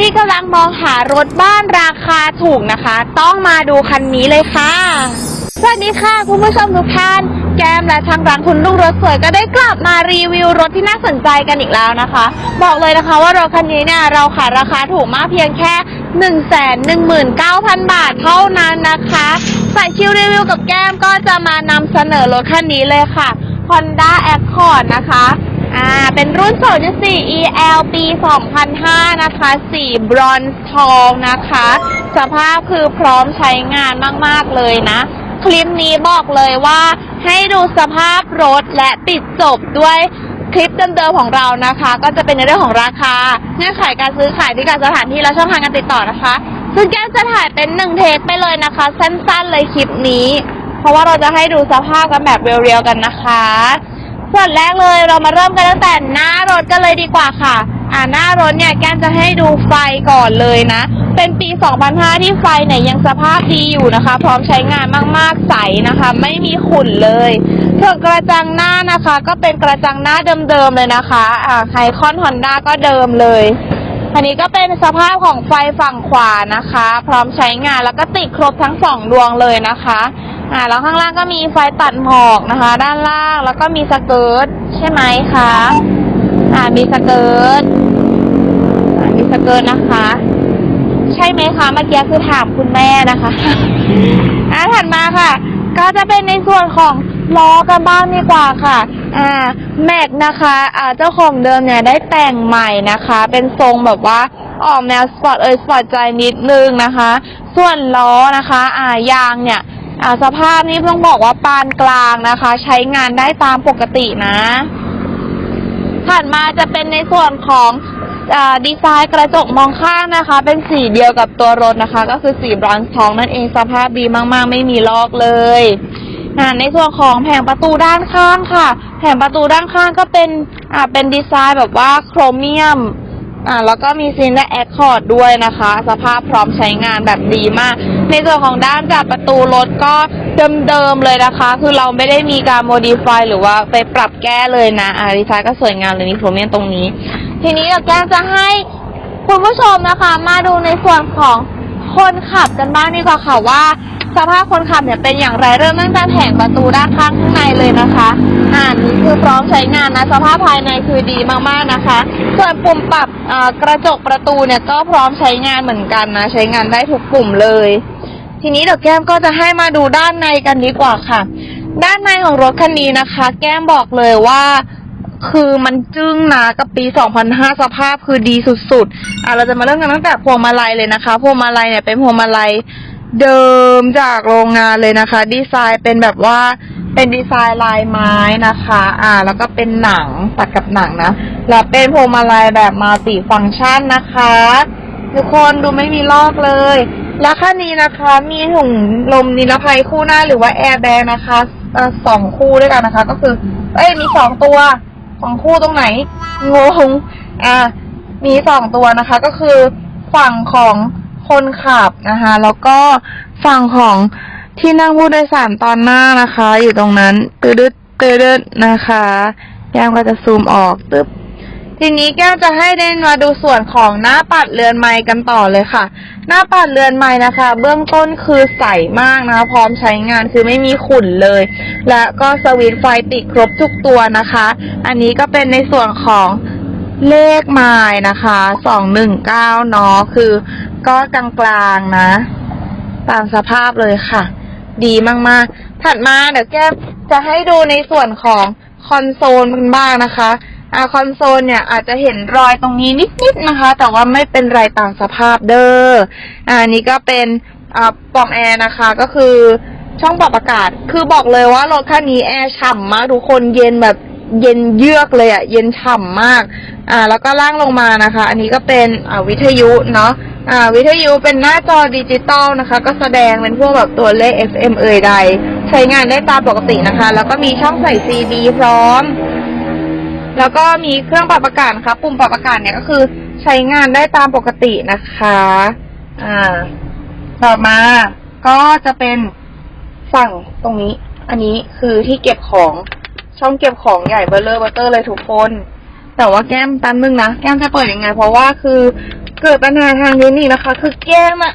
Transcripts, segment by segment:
ที่กำลังมองหารถบ้านราคาถูกนะคะ ต้องมาดูคันนี้เลยค่ะ สวัสดีค่ะ คุณผู้ชมทุกท่าน แก้มและทางร้านคุณลุงรถสวยก็ได้กลับมารีวิวรถที่น่าสนใจกันอีกแล้วนะคะ บอกเลยนะคะว่ารถคันนี้เนี่ยเราขายราคาถูกมากเพียงแค่1 1 9 0 0 0 บาทเท่านั้นนะคะสายคิวรีวิวกับแก้มก็จะมานำเสนอรถคันนี้เลยค่ะ Honda Accord นะคะ อ่า เป็นรุ่น 2.4 EL ปี 2005 นะคะ สีบรอนซ์ทองนะคะ สภาพคือพร้อมใช้งานมาก ๆ เลยนะ คลิปนี้บอกเลยว่าให้ดูสภาพรถและปิดจบด้วยคลิปเดิมๆของเรานะคะ ก็จะเป็นในเรื่องของราคาเงื่อนไขการซื้อขายที่การสถานที่และช่องทางการติดต่อนะคะ ซึ่งแก้วจะถ่ายเป็นหนึ่งเทคไปเลยนะคะ สั้นๆเลยคลิปนี้ เพราะว่าเราจะให้ดูสภาพกันแบบเรียวๆกันนะคะ ส่วนแรกเลยเรามาเริ่มกันตั้งแต่หน้ารถกันเลยดีกว่าค่ะ อ่าหน้ารถเนี่ยแก้มจะให้ดูไฟก่อนเลยนะ เป็นปี 2005 ที่ไฟเนี่ยยังสภาพดีอยู่นะคะ พร้อมใช้งานมากๆใสนะคะ ไม่มีขุ่นเลยส่วนกระจังหน้านะคะ ก็เป็นกระจังหน้าเดิมๆเลยนะคะอ่าไฮคอนฮอนด้าก็เดิมเลยอันนี้ก็เป็นสภาพของไฟฝั่งขวานะคะ พร้อมใช้งานแล้วก็ติดครบทั้งสองดวงเลยนะคะ อ่าแล้วข้างล่างก็มีไฟตัดหมอกนะคะ ด้านล่างแล้วก็มีสเกิร์ตใช่ไหมคะอ่ามีสเกิร์ตอ่ามีสเกิร์ตนะคะ ใช่ไหมคะเมื่อกี้คือถามคุณแม่นะคะอ่าถัดมาค่ะ ก็จะเป็นในส่วนของล้อกันบ้างดีกว่าค่ะ อ่าแม็กนะคะอ่าเจ้าของเดิมเนี่ยได้แต่งใหม่นะคะ เป็นทรงแบบว่าออกแนวสปอร์ตเอยสปอร์ตใจนิดนึงนะคะ ส่วนล้อนะคะ อ่ายางเนี่ย อ่าสภาพนี้ต้องบอกว่าปานกลางนะคะ ใช้งานได้ตามปกตินะถัดมาจะเป็นในส่วนของอดีไซน์กระจกมองข้างนะคะ เป็นสีเดียวกับตัวรถนะคะ ก็คือสีบรอนซ์ทองนั่นเองสภาพดีมาก ๆ ไม่มีลอกเลยในส่วนของแผงประตูด้านข้างค่ะ แผงประตูด้านข้างก็เป็นเป็นดีไซน์แบบว่าโครเมียม อ่าแล้วก็มีซินและแอคคอร์ดด้วยนะคะ สภาพพร้อมใช้งานแบบดีมาก ในส่วนของด้านจับประตูรถก็เดิมๆเลยนะคะ คือเราไม่ได้มีการโมดิฟายหรือว่าไปปรับแก้เลยนะอาดีไซน์ก็สวยงามเลยมีโครเมียมตรงนี้ ทีนี้เราแก้มจะให้คุณผู้ชมนะคะ มาดูในส่วนของคนขับกันบ้างดีกว่าค่ะว่า สภาพคนขับเนี่ยเป็นอย่างไรเริ่มตั้งแต่แผงประตูด้านข้างข้างในเลยนะคะ อ่านี่คือพร้อมใช้งานนะสภาพภายในคือดีมากๆนะคะ ส่วนปุ่มปรับกระจกประตูเนี่ยก็พร้อมใช้งานเหมือนกันนะ ใช้งานได้ทุกปุ่มเลย ทีนี้เดี๋ยวแก้มก็จะให้มาดูด้านในกันดีกว่าค่ะ ด้านในของรถคันนี้นะคะ แก้มบอกเลยว่าคือมันจึ้งนะกับปี 2005 สภาพคือดีสุดๆ อะเราจะมาเริ่มกันตั้งแต่พวงมาลัยเลยนะคะ พวงมาลัยเนี่ยเป็นพวงมาลัย เดิมจากโรงงานเลยนะคะ ดีไซน์เป็นแบบว่าเป็นดีไซน์ลายไม้นะคะ อ่า แล้วก็เป็นหนังตัดกับหนังนะแล้วเป็นพวงมาลัยแบบมัลติฟังก์ชันนะคะ ทุกคนดูไม่มีลอกเลย แล้วคันนี้นะคะ มีถุงลมนิรภัยคู่หน้าหรือว่าแอร์แบกนะคะสองคู่ด้วยกันนะคะ ก็คือ เอ้ยมีสองตัวสองคู่ตรงไหนงงอะมีสองตัวนะคะ ก็คือฝั่งของ คนขับนะคะ แล้วก็ฝั่งของที่นั่งผู้โดยสารตอนหน้านะคะ อยู่ตรงนั้นตืดตืดๆนะคะแก้มก็จะซูมออกตึ๊บทีนี้แก้วจะให้เดนมาดูส่วนของหน้าปัดเรือนไม้กันต่อเลยค่ะ หน้าปัดเรือนไม้นะคะ เบื้องต้นคือใสมากนะคะ พร้อมใช้งานคือไม่มีขุ่นเลย และก็สวิตช์ไฟติดครบทุกตัวนะคะ อันนี้ก็เป็นในส่วนของเลขไม้นะคะสองหนึ่งเก้าเนาะคือ ก็กลางๆนะ ตามสภาพเลยค่ะ ดีมากๆ ถัดมาเดี๋ยวแก้มจะให้ดูในส่วนของคอนโซลมันบ้างนะคะอาคอนโซลเนี่ยอาจจะเห็นรอยตรงนี้นิดๆนะคะ แต่ว่าไม่เป็นไรตามสภาพเด้ออ่านี่ก็เป็นปล่องแอร์นะคะ ก็คือช่องปรับอากาศ คือบอกเลยว่ารถคันนี้แอร์ฉ่ำมากทุกคนเย็นแบบเย็นเยือกเลยอะ่ะ เย็นฉ่ำมาก อ่า แล้วก็ล่างลงมานะคะ อันนี้ก็เป็นวิทยุเนาะ อ่าวิทยุเป็นหน้าจอดิจิตอลนะคะ ก็แสดงเป็นพวกแบบตัวเลข FM เอ่ยใด ใช้งานได้ตามปกตินะคะ แล้วก็มีช่องใส่ซีดีพร้อม แล้วก็มีเครื่องปรับอากาศนะคะปุ่มปรับอากาศเนี่ยก็คือใช้งานได้ตามปกตินะคะอ่าต่อมาก็จะเป็นฝั่งตรงนี้ อันนี้คือที่เก็บของช่องเก็บของใหญ่เบอร์เลอร์เบอร์เตอร์เลยทุกคน แต่ว่าแก้มแป๊บนึงนะ แก้มจะเปิดยังไง เพราะว่าคือ เกิดปัญหาทางเทคนิคนะคะ คือแก้มอะ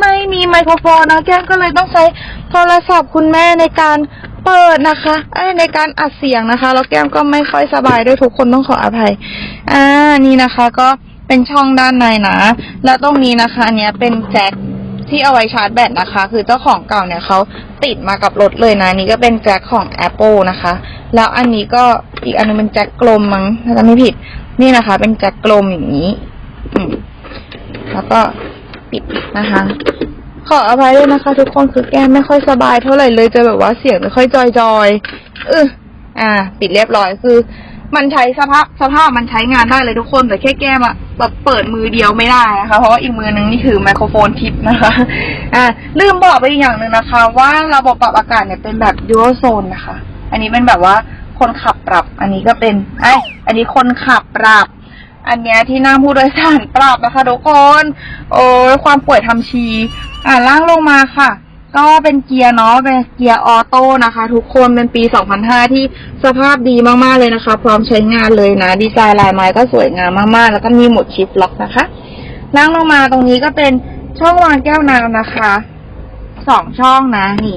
ไม่มีไมโครโฟนนะแก้มก็เลยต้องใช้โทรศัพท์คุณแม่ในการเปิดนะคะเอ้ยในการอัดเสียงนะคะ แล้วแก้มก็ไม่ค่อยสบายด้วยทุกคนต้องขออภัย อ่า นี่นะคะ ก็เป็นช่องด้านในนะ แล้วตรงนี้นะคะ อันเนี้ยเป็นแจ็คที่เอาไว้ชาร์จแบตนะคะ คือเจ้าของเก่าเนี่ยเขาติดมากับรถเลยนะ นี่ก็เป็นแจ็คของ Apple นะคะ แล้วอันนี้ก็อีกอันนึงเป็นแจ็คกลมมั้งถ้าจะไม่ผิด นี่นะคะ เป็นแจ็คกลมอย่างนี้ อืม แล้วก็ปิดนะคะ ขออภัยด้วยนะคะ ทุกคนคือแก้มไม่ค่อยสบายเท่าไหร่เลยจะแบบว่าเสียงไม่ค่อยจอยจอยเอออ่า ปิดเรียบร้อยคือ มันใช้สภาพสภาพมันใช้งานได้เลยทุกคนแต่แค่แก้มอะแบบเปิดมือเดียวไม่ได้นะคะเพราะว่าอีกมือนึงนี่ถือไมโครโฟนทิปนะคะ อ่าลืมบอกไปอีกอย่างหนึ่งนะคะ ว่าระบบปรับอากาศเนี่ยเป็นแบบยูโรโซนนะคะ อันนี้เป็นแบบว่าคนขับปรับ อันนี้ก็เป็นไออันนี้คนขับปรับ อันเนี้ยที่นั่งผู้โดยสารปรับนะคะทุกคน โอ้ยความป่วยทำชี อ่าล่างลงมาค่ะ ก็เป็นเกียร์เนาะ เป็นเกียร์ออโต้นะคะ ทุกคน เป็นปี 2005 ที่สภาพดีมากๆเลยนะคะ พร้อมใช้งานเลยนะ ดีไซน์ลายไม้ก็สวยงามมากๆ แล้วก็มีหมดชิฟล็อกนะคะล่างลงมาตรงนี้ก็เป็นช่องวางแก้วน้ำนะคะ สองช่องนะนี่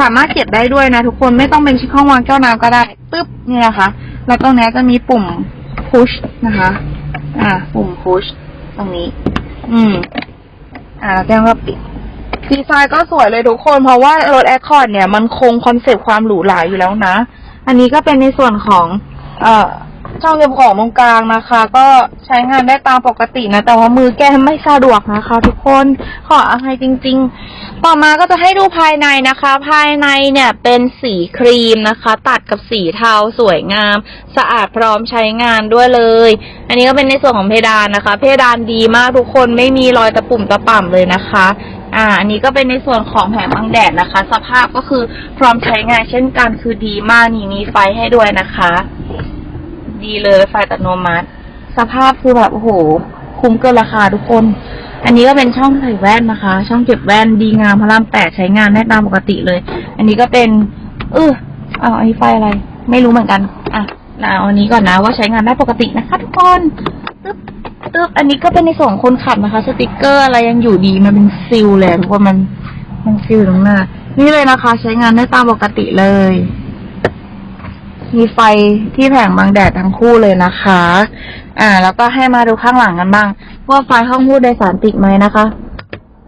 สามารถเก็บได้ด้วยนะทุกคนไม่ต้องเป็นช่องวางแก้วน้ำก็ได้ปึ๊บนี่นะคะ แล้วตรงนี้จะมีปุ่ม push นะคะ อ่า ปุ่ม push ตรงนี้ อืม อ่าแล้วแก้มก็ปิด ดีไซน์ก็สวยเลยทุกคน เพราะว่ารถแอคคอร์ดเนี่ย มันคงคอนเซปต์ความหรูหราอยู่แล้วนะ อันนี้ก็เป็นในส่วนของ เอ่อ ช่องเก็บของตรงกลางนะคะ ก็ใช้งานได้ตามปกตินะ แต่ว่ามือแก้มไม่สะดวกนะคะ ทุกคนขออภัยจริง ๆ ต่อมาก็จะให้ดูภายในนะคะ ภายในเนี่ยเป็นสีครีมนะคะ ตัดกับสีเทาสวยงาม สะอาดพร้อมใช้งานด้วยเลย อันนี้ก็เป็นในส่วนของเพดานนะคะ เพดานดีมากทุกคนไม่มีรอยตะปุ่มตะป่ำเลยนะคะ อ่า อันนี้ก็เป็นในส่วนของแผงบังแดดนะคะ สภาพก็คือพร้อมใช้งานเช่นกันคือดีมากนี่มีไฟให้ด้วยนะคะ ดีเลยไฟอัตโนมัติ สภาพคือแบบโอ้โห คุ้มเกินราคาทุกคน อันนี้ก็เป็นช่องใส่แว่นนะคะ ช่องเก็บแว่นดีงามพระรามแปดใช้งานได้ตามปกติเลย อันนี้ก็เป็น เออเอาอันนี้ไฟอะไร ไม่รู้เหมือนกัน อะเอาอันนี้ก่อนนะว่าใช้งานได้ปกตินะคะ ทุกคนตึ๊บตึ๊บอันนี้ก็เป็นในส่วนของคนขับนะคะ สติกเกอร์อะไรยังอยู่ดีมันเป็นซิลเลยทุกคนมันมันซิลตรงหน้านี่เลยนะคะ ใช้งานได้ตามปกติเลย มีไฟที่แผงบังแดดทั้งคู่เลยนะคะ อ่า แล้วก็ให้มาดูข้างหลังกันบ้าง ว่าไฟห้องผู้โดยสารติดไหมนะคะ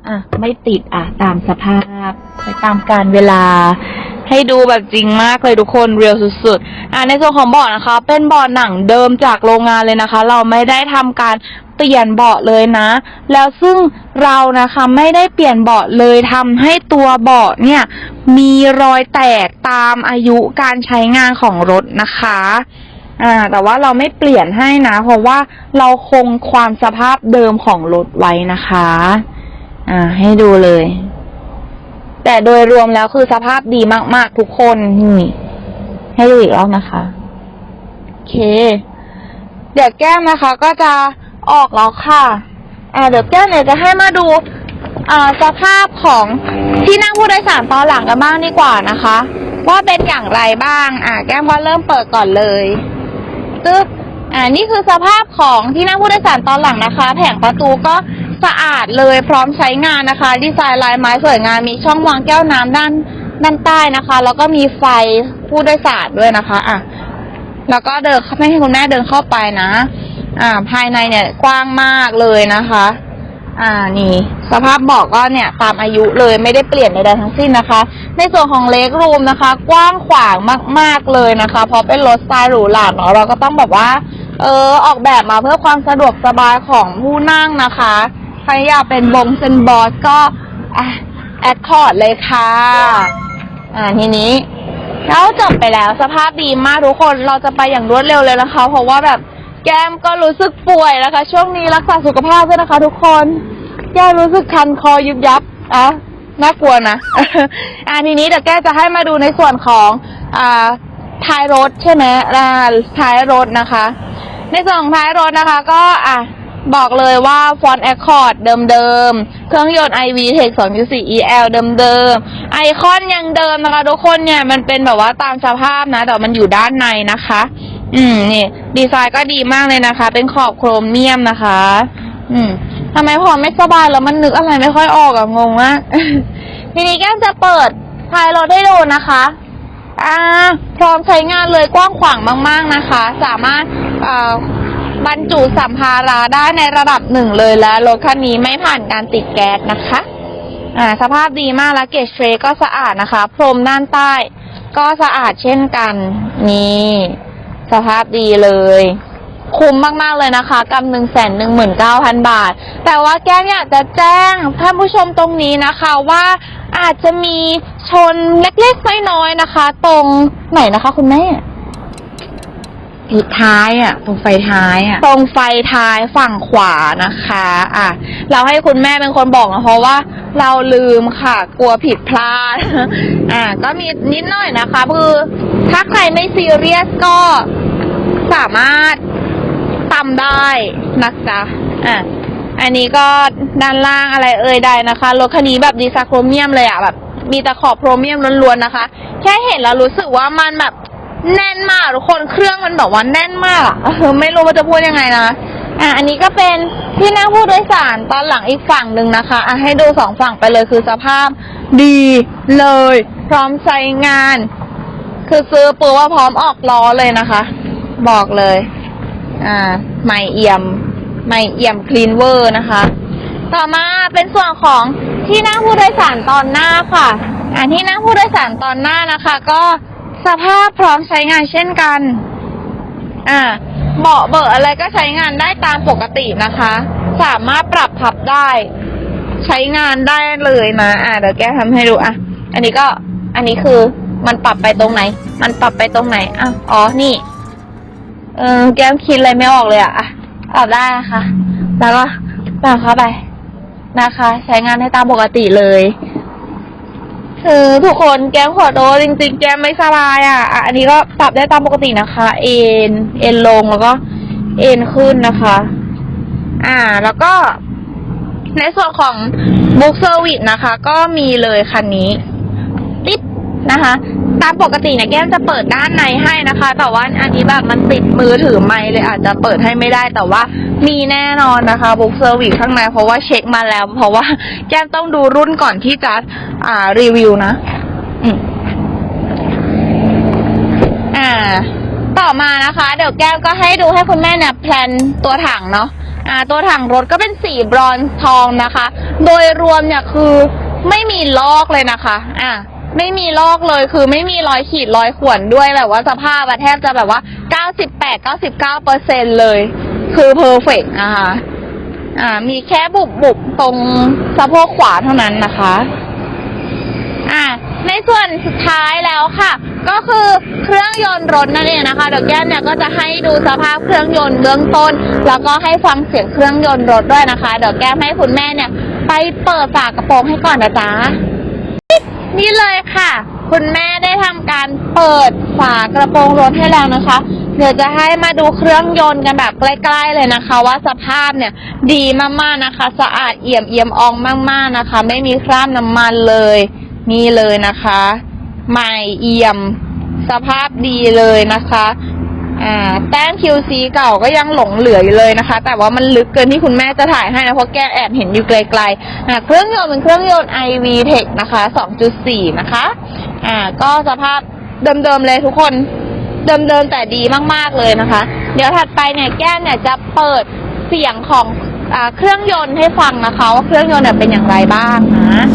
อะ ไม่ติดอะ ตามสภาพ ไปตามการเวลา ให้ดูแบบจริงมากเลยทุกคน เรียวสุดๆ อ่าในส่วนของเบาะนะคะ เป็นเบาะหนังเดิมจากโรงงานเลยนะคะ เราไม่ได้ทำการเปลี่ยนเบาะเลยนะ แล้วซึ่ง เรานะคะไม่ได้เปลี่ยนเบาะเลยทำให้ตัวเบาะเนี่ย มีรอยแตกตามอายุการใช้งานของรถนะคะอ่าแต่ว่าเราไม่เปลี่ยนให้นะ เพราะว่าเราคงความสภาพเดิมของรถไว้นะคะ อ่า ให้ดูเลย แต่โดยรวมแล้วคือสภาพดีมาก ๆ ทุกคนนี่ให้ดูอีกรอบนะคะโอเค เดี๋ยวแก้มนะคะ ก็จะออกแล้วค่ะ อ่าเดี๋ยวแก้มเนี่ยจะให้มาดูอ่าสภาพของที่นั่งผู้โดยสารตอนหลังกันบ้างดีกว่านะคะ ว่าเป็นอย่างไรบ้าง อ่าแก้มก็เริ่มเปิดก่อนเลยตึ๊บอ่านี่คือสภาพของที่นั่งผู้โดยสารตอนหลังนะคะ แผงประตูก็สะอาดเลยพร้อมใช้งานนะคะ ดีไซน์ลายไม้สวยงามมีช่องวางแก้วน้ำด้านด้านใต้นะคะ แล้วก็มีไฟผู้โดยสารด้วยนะคะ อะ แล้วก็เดินเขาไม่ให้คุณแม่เดินเข้าไปนะ อ่า ภายในเนี่ยกว้างมากเลยนะคะ อ่านี่ สภาพเบอกก็เนี่ย ตามอายุเลยไม่ได้เปลี่ยนใดๆทั้งสิ้นนะคะ ในส่วนของเล็กรูมนะคะ กว้างขวางมาก ๆเลยนะคะ เพราะเป็นรถสไตล์หรูหราเนาะเราก็ต้องแบบว่า เออออกแบบมาเพื่อความสะดวกสบายของผู้นั่งนะคะใครอยากเป็นบงเซนบอสก็แอดคอร์ดเลยค่ะ อ่าทีนี้แล้วจบไปแล้วสภาพดีมากทุกคนเราจะไปอย่างรวดเร็วเลยนะคะ เพราะว่าแบบ แก้มก็รู้สึกป่วยนะคะ ช่วงนี้รักษาสุขภาพด้วยนะคะ ทุกคน แก้มรู้สึกคันคอยุบยับอะน่ากลัวนะ อ่าทีนี้เดี๋ยวแก้จะให้มาดูในส่วนของอ่าท้ายรถใช่ไหมอ่าท้ายรถนะคะ ในส่วนของท้ายรถนะคะ ก็อะบอกเลยว่าฟอนต์แอคคอร์ดเดิมๆ เครื่องยนต์ iV Tech 2.4 EL เดิมๆ ไอคอนยังเดิมนะคะ ทุกคนเนี่ย มันเป็นแบบว่าตามสภาพนะ แต่มันอยู่ด้านในนะคะ อืมนี่ ดีไซน์ก็ดีมากเลยนะคะ เป็นขอบโครเมียมนะคะ อืมทำไมพอไม่สบายแล้วมันนึกอะไรไม่ค่อยออกอะงงมากทีนี้แก้มจะเปิดภายรถให้ดูนะคะ อ่า พร้อมใช้งานเลยกว้างขวางมาก ๆนะคะ สามารถอ่าบรรจุสัมภาระได้ในระดับหนึ่งเลยและรถคันนี้ไม่ผ่านการติดแก๊สนะคะ อ่า สภาพดีมากแล้วเกจเทรก็สะอาดนะคะ พรมด้านใต้ ก็สะอาดเช่นกัน นี่ สภาพดีเลย คุ้มมาก ๆ เลยนะคะกับหนึ่งแสนหนึ่งหมื่นเก้าพันบาท แต่ว่าแก้มอยากจะแจ้งท่านผู้ชมตรงนี้นะคะว่าอาจจะมีชนเล็กๆ น้อยๆนะคะ ตรงไหนนะคะ คุณแม่ท้ายอะ ตรงไฟท้ายอะ ตรงไฟท้ายฝั่งขวานะคะ อะ เราให้คุณแม่เป็นคนบอกนะเพราะว่าเราลืมค่ะ กลัวผิดพลาด อะ ก็มีนิดหน่อยนะคะ คือถ้าใครไม่ซีเรียสก็ สามารถตำได้นะจ๊ะอะอันนี้ก็ด้านล่างอะไรเอ่ยใดนะคะรถคันนี้แบบดีไซน์โครเมียมเลยอะแบบมีตะขอบโครเมียมล้วนๆนะคะ แค่เห็นแล้วรู้สึกว่ามันแบบแน่นมากทุกคนเครื่องมันแบบว่าแน่นมากอะไม่รู้ว่าจะพูดยังไงนะอะอันนี้ก็เป็นที่นั่งผู้โดยสารตอนหลังอีกฝั่งหนึ่งนะคะอะให้ดูสองฝั่งไปเลยคือสภาพดีเลย พร้อมใช้งาน คือซื้อปือว่าพร้อมออกล้อเลยนะคะ บอกเลย อ่าไม่เอี่ยม ไม่เอี่ยมคลีนเวอร์นะคะ ต่อมาเป็นส่วนของที่นั่งผู้โดยสารตอนหน้าค่ะ อ่าที่นั่งผู้โดยสารตอนหน้านะคะ ก็สภาพพร้อมใช้งานเช่นกัน อ่าเบาะเบอร์อะไรก็ใช้งานได้ตามปกตินะคะ สามารถปรับพับได้ ใช้งานได้เลยนะ อ่าเดี๋ยวแกทำให้ดูอะ อันนี้ก็ อันนี้คือมันปรับไปตรงไหน มันปรับไปตรงไหนอะอ๋อ นี่ เออแก้มคิดอะไรไม่ออกเลยอะอะปรับได้นะคะ แล้วก็ปรับเข้าไปนะคะ ใช้งานให้ตามปกติเลยคือทุกคนแก้มขอโทษจริง ๆ แก้มไม่สบายอะอะ อันนี้ก็ปรับได้ตามปกตินะคะ เอ็นเอ็นลงแล้วก็เอ็นขึ้นนะคะ อ่า แล้วก็ ในส่วนของบุ๊กเซอร์วิสนะคะ ก็มีเลยคันนี้ ติดนะคะ ตามปกติเนี่ยแก้มจะเปิดด้านในให้นะคะ แต่ว่าอันนี้แบบมันติดมือถือไม่เลยอาจจะเปิดให้ไม่ได้ แต่ว่ามีแน่นอนนะคะบุ๊กเซอร์วิสข้างในเพราะว่าเช็คมาแล้ว เพราะว่าแก้มต้องดูรุ่นก่อนที่จะอ่ารีวิวนะอ่า ต่อมานะคะ เดี๋ยวแก้มก็ให้ดูให้คุณแม่เนี่ยแพลนตัวถังเนาะอ่า ตัวถังรถก็เป็นสีบรอนซ์ทองนะคะ โดยรวมเนี่ยคือไม่มีลอกเลยนะคะ อ่า ไม่มีลอกเลยคือไม่มีรอยขีดรอยข่วนด้วยแบบว่าสภาพอะแทบจะแบบว่า 98 99เปอร์เซ็นเลย คือเพอร์เฟกต์นะคะอ่า มีแค่บุบบุบตรงสะโพกขวาเท่านั้นนะคะ อ่า ในส่วนสุดท้ายแล้วค่ะ ก็คือเครื่องยนต์รถนั่นเองนะคะเดี๋ยวแก้มเนี่ยก็จะให้ดูสภาพเครื่องยนต์เบื้องต้น แล้วก็ให้ฟังเสียงเครื่องยนต์รถด้วยนะคะ เดี๋ยวแก้มให้คุณแม่เนี่ย ไปเปิดฝากระโปรงให้ก่อนนะจ๊ะ นี่เลยค่ะ คุณแม่ได้ทำการเปิดฝากระโปรงรถให้แล้วนะคะ เดี๋ยวจะให้มาดูเครื่องยนต์กันแบบใกล้ๆเลยนะคะ ว่าสภาพเนี่ยดีมากๆนะคะ สะอาดเอี่ยมเอี่ยมอองมากๆนะคะ ไม่มีคราบน้ำมันเลย นี่เลยนะคะ ใหม่เอี่ยมสภาพดีเลยนะคะ อ่าแต้ม QC เก่าก็ยังหลงเหลืออยู่เลยนะคะ แต่ว่ามันลึกเกินที่คุณแม่จะถ่ายให้นะ เพราะแก้แอบเห็นอยู่ไกลๆอ่าเครื่องยนต์เป็นเครื่องยนต์ iV Tech นะคะ 2.4 นะคะ อ่า ก็สภาพเดิมๆเลยทุกคนเดิมๆแต่ดีมากๆเลยนะคะ เดี๋ยวถัดไปเนี่ยแก้มเนี่ยจะเปิดเสียงของอเครื่องยนต์ให้ฟังนะคะว่าเครื่องยนต์เนี่ยเป็นอย่างไรบ้างนะ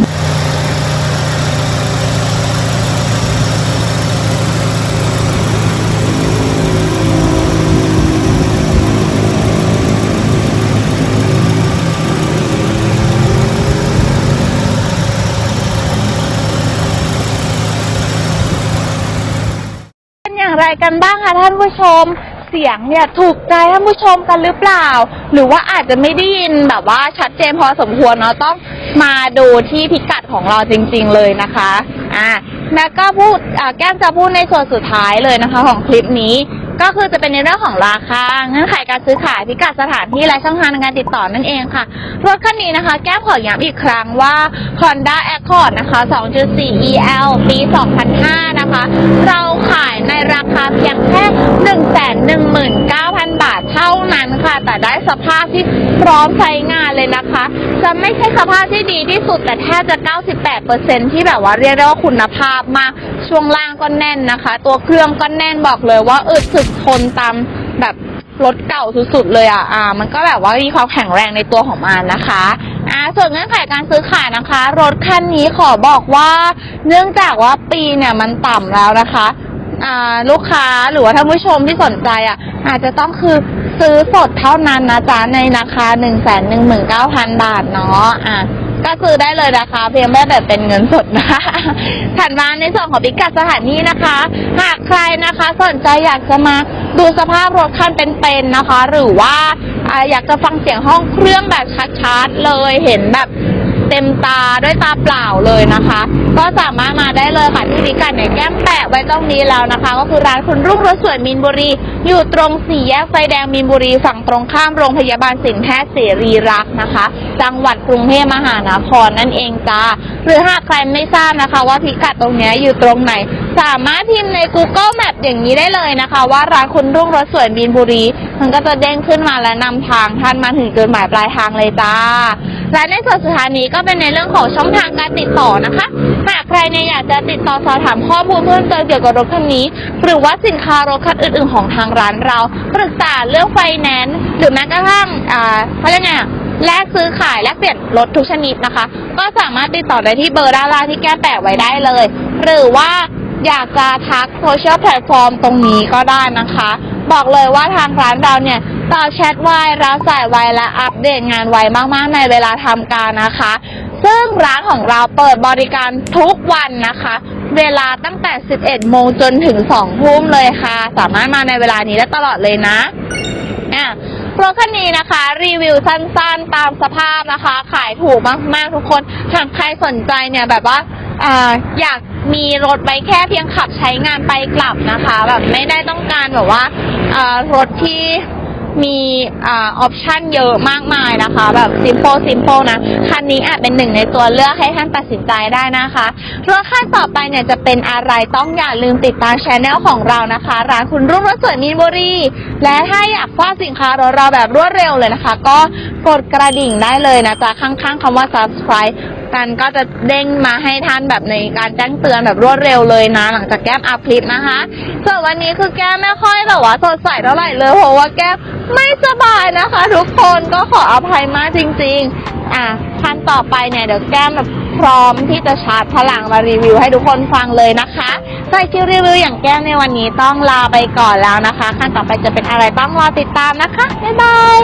เป็นอย่างไร กันบ้างคะท่านผู้ชม เสียงเนี่ยถูกใจท่านผู้ชมกันหรือเปล่า หรือว่าอาจจะไม่ได้ยินแบบว่าชัดเจนพอสมควรเนาะต้องมาดูที่พิกัดของเราจริง ๆ เลยนะคะอ่าแล้วก็พูดแก้มจะพูดในส่วนสุดท้ายเลยนะคะ ของคลิปนี้ ก็คือจะเป็นในเรื่องของราคาเงื่อนไขการซื้อขายพิกัดสถานที่และช่องทางในการติดต่อนั่นเองค่ะ รถคันนี้นะคะ แก้มขอย้ำอีกครั้งว่า Honda Accord นะคะ 2.4 EL ปี 2005 นะคะ เราขายในราคาเพียงแค่ 119,000 บาทเท่านั้นค่ะ แต่ได้สภาพที่พร้อมใช้งานเลยนะคะ จะไม่ใช่สภาพที่ดีที่สุดแต่แทบจะ 98%ที่แบบว่าเรียกได้ว่าคุณภาพมากช่วงล่างก็แน่นนะคะ ตัวเครื่องก็แน่นบอกเลยว่าอึดถึกทนตามแบบรถเก่าสุดๆเลยอะ อ่า มันก็แบบว่ามีความแข็งแรงในตัวของมันนะคะ อ่า ส่วนเงื่อนไขการซื้อขายนะคะ รถคันนี้ขอบอกว่า เนื่องจากว่าปีเนี่ยมันต่ำแล้วนะคะ อ่า ลูกค้าหรือว่าท่านผู้ชมที่สนใจอะ อาจจะต้องคือซื้อสดเท่านั้นนะจ๊ะในราคา1 1 9 0 0 0บาทเนาะ อะ ก็ซื้อได้เลยนะคะ เพียงแค่แบบเป็นเงินสดนะคะถัดมาในส่วนของพิกัดสถานีนะคะ หากใครนะคะสนใจอยากจะมาดูสภาพรถคันเป็นๆนะคะ หรือว่าอยากจะฟังเสียงห้องเครื่องแบบชัดๆเลยเห็นแบบเต็มตาด้วยตาเปล่าเลยนะคะ ก็สามารถมาได้เลยค่ะที่พิกัดเนี่ยแก้มแปะไว้ตรงนี้แล้วนะคะ ก็คือร้านคุณรุ่งรสสวยมีนบุรี อยู่ตรงสี่แยกไฟแดงมีนบุรี ฝั่งตรงข้ามโรงพยาบาลสินแพทย์เสรีรักนะคะ จังหวัดกรุงเทพมหานครนั่นเองจ้าหรือหากใครไม่ทราบนะคะ ว่าพิกัดตรงนี้อยู่ตรงไหน สามารถพิมพ์ใน Google Map อย่างนี้ได้เลยนะคะ ว่าร้านคุณรุ่งรถสวยมีนบุรี มันก็จะเด้งขึ้นมาและนำทางท่านมาถึงจุดหมายปลายทางเลยจ้า และในส่วนสุดท้ายนี้ก็เป็นในเรื่องของช่องทางการติดต่อนะคะหากใครเนี่ยอยากจะติดต่อสอบถามข้อมูลเพิ่มเติมเกี่ยวกับรถคันนี้ หรือว่าสินค้ารถคันอื่น ๆ ของทางร้านเราปรึกษาเรื่องไฟแนนซ์หรือแม้กระทั่งอ่าเขาเรียกไงอะแลกซื้อขายแลกเปลี่ยนรถทุกชนิดนะคะ ก็สามารถติดต่อได้ที่เบอร์ด้านล่างที่แก้แปะไว้ได้เลย หรือว่า อยากจะทักโซเชียลแพลตฟอร์มตรงนี้ก็ได้นะคะ บอกเลยว่าทางร้านเราเนี่ยตอบแชทไวรับสายไวและอัปเดตงานไวมากๆในเวลาทำการนะคะ ซึ่งร้านของเราเปิดบริการทุกวันนะคะ เวลาตั้งแต่ 11 โมงจนถึง 2 ทุ่มเลยค่ะ สามารถมาในเวลานี้ได้ตลอดเลยนะอะรถคันนี้นะคะ รีวิวสั้นๆตามสภาพนะคะ ขายถูกมากๆทุกคนหากใครสนใจเนี่ยแบบว่าอ่าอยาก มีรถไปแค่เพียงขับใช้งานไปกลับนะคะ แบบไม่ได้ต้องการแบบว่ารถที่มีออปชันเยอะมากมายนะคะ แบบ simple simple นะ คันนี้อาจเป็นหนึ่งในตัวเลือกให้ท่านตัดสินใจได้นะคะรถคันต่อไปเนี่ยจะเป็นอะไรต้องอย่าลืมติดตามช anel ของเรานะคะ ร้านคุณรุ่งรถสวยมีนบุรี และถ้าอยากทราสินค้าราเราแบบรวดเร็วเลยนะคะ ก็กดกระดิ่งได้เลยนะจ๊ะข้างๆคำว่า subscribe กันก็จะเด้งมาให้ท่านแบบในการแจ้งเตือนแบบรวดเร็วเลยนะ หลังจากแก้มอัพคลิปนะคะส่วนวันนี้คือแก้มไม่ค่อยแบบว่าสดใสเท่าไหร่เลยเพราะว่าแก้มไม่สบายนะคะ ทุกคนก็ขออภัยมากจริง ๆ อะคันต่อไปเนี่ยเดี๋ยวแก้มแบบพร้อมที่จะชาร์จพลังมารีวิวให้ทุกคนฟังเลยนะคะใส่คิวรีวิวอย่างแก้มในวันนี้ต้องลาไปก่อนแล้วนะคะขั้นต่อไปจะเป็นอะไรต้องรอติดตามนะคะบ๊ายบาย